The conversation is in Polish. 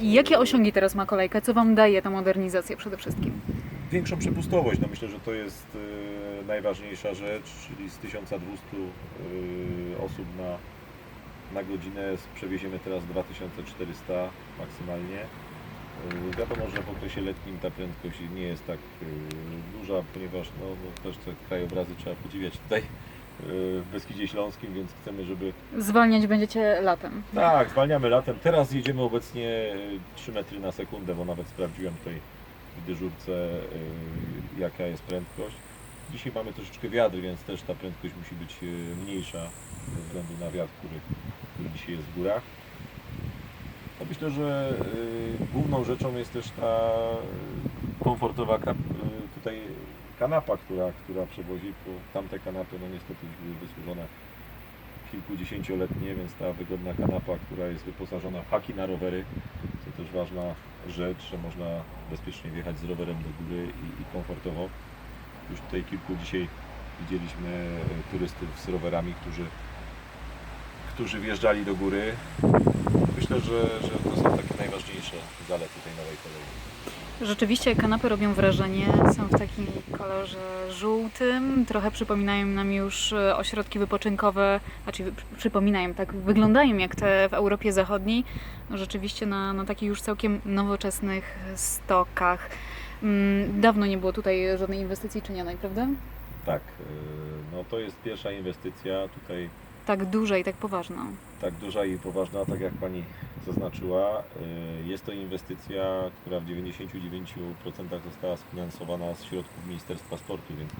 I jakie osiągi teraz ma kolejka? Co Wam daje ta modernizacja przede wszystkim? Większą przepustowość, no myślę, że to jest e, najważniejsza rzecz, czyli z 1200 e, osób na, na godzinę przewieziemy teraz 2400 maksymalnie. E, Wiadomo, że w okresie letnim ta prędkość nie jest tak duża, ponieważ no, no, też te krajobrazy trzeba podziwiać tutaj w Beskidzie Śląskim, więc chcemy, żeby Zwalniać będziecie latem. tak, zwalniamy latem. Teraz jedziemy obecnie e, 3 metry na sekundę, bo nawet sprawdziłem tutaj w dyżurce e, jaka jest prędkość. Dzisiaj mamy troszeczkę wiatr, więc też ta prędkość musi być e, mniejsza ze względu na wiatr, który, który dzisiaj jest w górach. No myślę, że e, główną rzeczą jest też ta e, komfortowa e, tutaj kanapa, która, która przewozi, bo tamte kanapy no niestety już były wysłużone kilkudziesięcioletnie, więc ta wygodna kanapa, która jest wyposażona w haki na rowery, to też ważna rzecz, że można bezpiecznie wjechać z rowerem do góry i, i komfortowo. Już tutaj kilku dzisiaj widzieliśmy e, turystów z rowerami, którzy, którzy wjeżdżali do góry. Myślę, że, że to są takie najważniejsze zalety tej nowej kolei. Rzeczywiście kanapy robią wrażenie, są w takim kolorze żółtym, trochę przypominają nam już e, ośrodki wypoczynkowe, znaczy przypominają, tak wyglądają jak te w Europie Zachodniej, no rzeczywiście na, na takich już całkiem nowoczesnych stokach. Mm, Dawno nie było tutaj żadnej inwestycji czynionej, prawda? Tak, e, no to jest pierwsza inwestycja tutaj Tak duża i tak poważna. tak duża i poważna, tak jak Pani zaznaczyła. Y, Jest to inwestycja, która w 99% została sfinansowana z środków Ministerstwa Sportu, więc